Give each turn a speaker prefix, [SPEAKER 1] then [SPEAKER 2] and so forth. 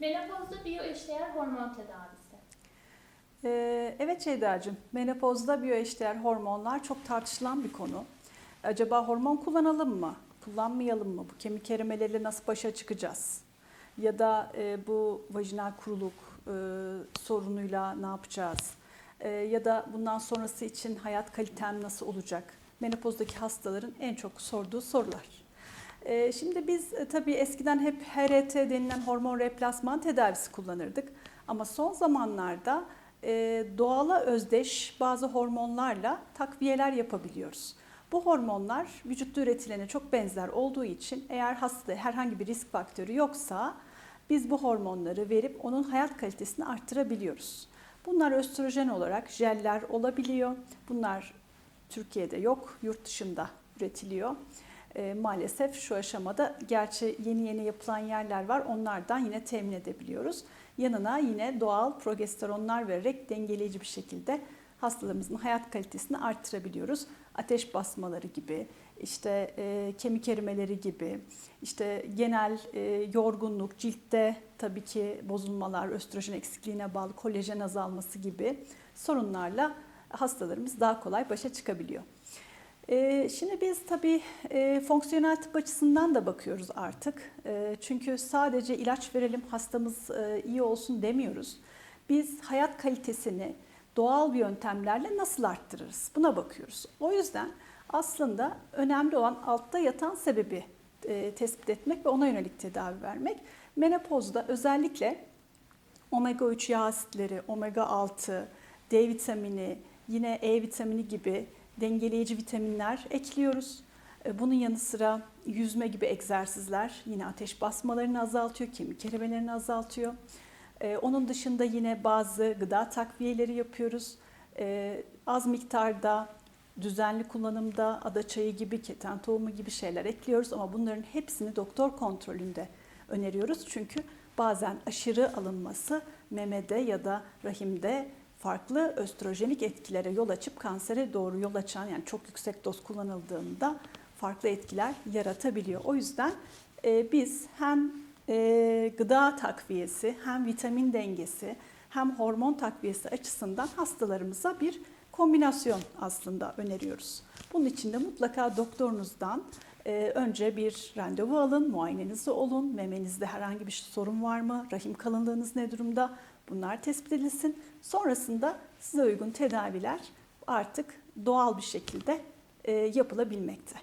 [SPEAKER 1] Menopozda biyoeşdeğer hormon tedavisi.
[SPEAKER 2] Ee, Evet Ceyda'cığım, menopozda biyoeşdeğer hormonlar çok tartışılan bir konu. Acaba hormon kullanalım mı, kullanmayalım mı? Bu kemik erimeleriyle nasıl başa çıkacağız? Ya da e, bu vajinal kuruluk e, sorunuyla ne yapacağız? E, ya da bundan sonrası için hayat kalitem nasıl olacak? Menopozdaki hastaların en çok sorduğu sorular. E, Şimdi biz e, tabii eskiden hep HRT denilen hormon replasman tedavisi kullanırdık. Ama son zamanlarda e, doğala özdeş bazı hormonlarla takviyeler yapabiliyoruz. Bu hormonlar vücutta üretilene çok benzer olduğu için eğer hastada herhangi bir risk faktörü yoksa biz bu hormonları verip onun hayat kalitesini arttırabiliyoruz. Bunlar östrojen olarak jeller olabiliyor. Bunlar Türkiye'de yok, yurt dışında üretiliyor. E, maalesef şu aşamada gerçi yeni yeni yapılan yerler var onlardan yine temin edebiliyoruz. Yanına yine doğal progesteronlar vererek dengeleyici bir şekilde hastalarımızın hayat kalitesini arttırabiliyoruz. Ateş basmaları gibi, işte e, kemik erimeleri gibi, işte genel e, yorgunluk, ciltte tabii ki bozulmalar, östrojen eksikliğine bağlı kolajen azalması gibi sorunlarla hastalarımız daha kolay başa çıkabiliyor. Ee, Şimdi biz tabii e, fonksiyonel tıp açısından da bakıyoruz artık. E, Çünkü sadece ilaç verelim hastamız e, iyi olsun demiyoruz. Biz hayat kalitesini doğal bir yöntemlerle nasıl arttırırız? Buna bakıyoruz. O yüzden aslında önemli olan altta yatan sebebi e, tespit etmek ve ona yönelik tedavi vermek. Menopozda özellikle omega 3 yağ asitleri, omega 6, D vitamini, yine E vitamini gibi dengeleyici vitaminler ekliyoruz. E, Bunun yanı sıra yüzme gibi egzersizler yine ateş basmalarını azaltıyor, kemik erimelerini azaltıyor. E, Onun dışında yine bazı gıda takviyeleri yapıyoruz. E, Az miktarda düzenli kullanımda ada çayı gibi, keten tohumu gibi şeyler ekliyoruz ama bunların hepsini doktor kontrolünde öneriyoruz. Çünkü bazen aşırı alınması memede ya da rahimde farklı östrojenik etkilere yol açıp kansere doğru yol açan yani çok yüksek doz kullanıldığında farklı etkiler yaratabiliyor. O yüzden e, biz hem e, gıda takviyesi hem vitamin dengesi hem hormon takviyesi açısından hastalarımıza bir kombinasyon aslında öneriyoruz. Bunun için de mutlaka doktorunuzdan e, önce bir randevu alın, muayenenizi olun, memenizde herhangi bir sorun var mı, rahim kalınlığınız ne durumda bunlar tespit edilsin. Sonrasında size uygun tedaviler artık doğal bir şekilde e, yapılabilmekte.